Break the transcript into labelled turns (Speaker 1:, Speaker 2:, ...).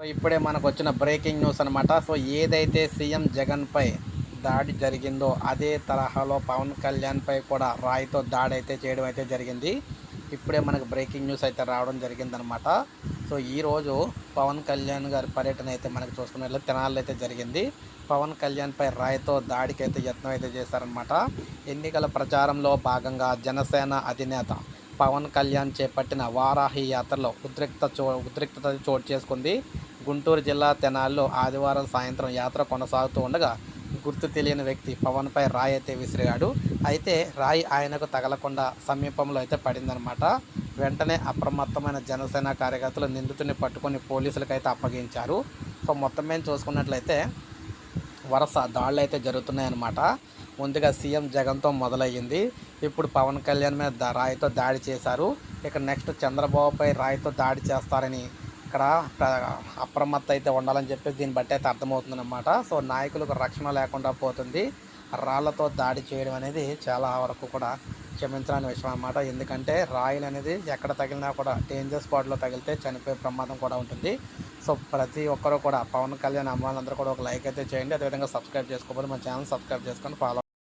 Speaker 1: So ఇప్పుడే మనకు వచ్చిన బ్రేకింగ్ న్యూస్ అనమాట సో ఏదైతే సీఎం జగన్పై దాడి జరిగిందో అదే తరహాలో పవన్ కళ్యాణ్పై కూడా రాయితో దాడి అయితే చేయడం అయితే జరిగింది. ఇప్పుడే మనకు బ్రేకింగ్ న్యూస్ అయితే రావడం జరిగిందనమాట సో ఈరోజు పవన్ కళ్యాణ్ గారి పర్యటన అయితే మనకు చూసుకున్నట్లు తినాలి అయితే జరిగింది. పవన్ కళ్యాణ్పై రాయితో దాడికి అయితే యత్నం అయితే చేశారనమాట ఎన్నికల ప్రచారంలో భాగంగా జనసేన అధినేత పవన్ కళ్యాణ్ చేపట్టిన వారాహి యాత్రలో ఉద్రిక్త చో ఉద్రిక్తత చోటు చేసుకుంది. గుంటూరు జిల్లా తెనాల్లో ఆదివారం సాయంత్రం యాత్ర కొనసాగుతూ ఉండగా గుర్తు తెలియని వ్యక్తి పవన్పై రాయి అయితే విసిరాడు. అయితే రాయి ఆయనకు తగలకుండా సమీపంలో అయితే పడిందనమాట వెంటనే అప్రమత్తమైన జనసేన కార్యకర్తలు నిందితుని పట్టుకొని పోలీసులకు అయితే అప్పగించారు. సో మొత్తం మీద చూసుకున్నట్లయితే వరుస దాడులు అయితే జరుగుతున్నాయన్నమాట. ముందుగా సీఎం జగన్తో మొదలయ్యింది. ఇప్పుడు పవన్ కళ్యాణ్ మీద రాయితో దాడి చేశారు. ఇక నెక్స్ట్ చంద్రబాబుపై రాయితో దాడి చేస్తారని ఇక్కడ అప్రమత్త అయితే ఉండాలని చెప్పి దీన్ని బట్టి అయితే అర్థమవుతుందన్నమాట. సో నాయకులకు రక్షణ లేకుండా పోతుంది. రాళ్ళతో దాడి చేయడం అనేది చాలా వరకు కూడా క్షమించడానికి విషయం అన్నమాట. ఎందుకంటే రాయిలు అనేది ఎక్కడ తగిలినా కూడా డేంజర్ స్పాట్లో తగిలితే చనిపోయే ప్రమాదం కూడా ఉంటుంది. సో ప్రతి ఒక్కరూ కూడా పవన్ కళ్యాణ్ అమ్మాయిలందరూ కూడా ఒక లైక్ అయితే చేయండి. అదేవిధంగా సబ్స్క్రైబ్ చేసుకోవాలి మన ఛానల్ సబ్స్క్రైబ్ చేసుకొని ఫాలో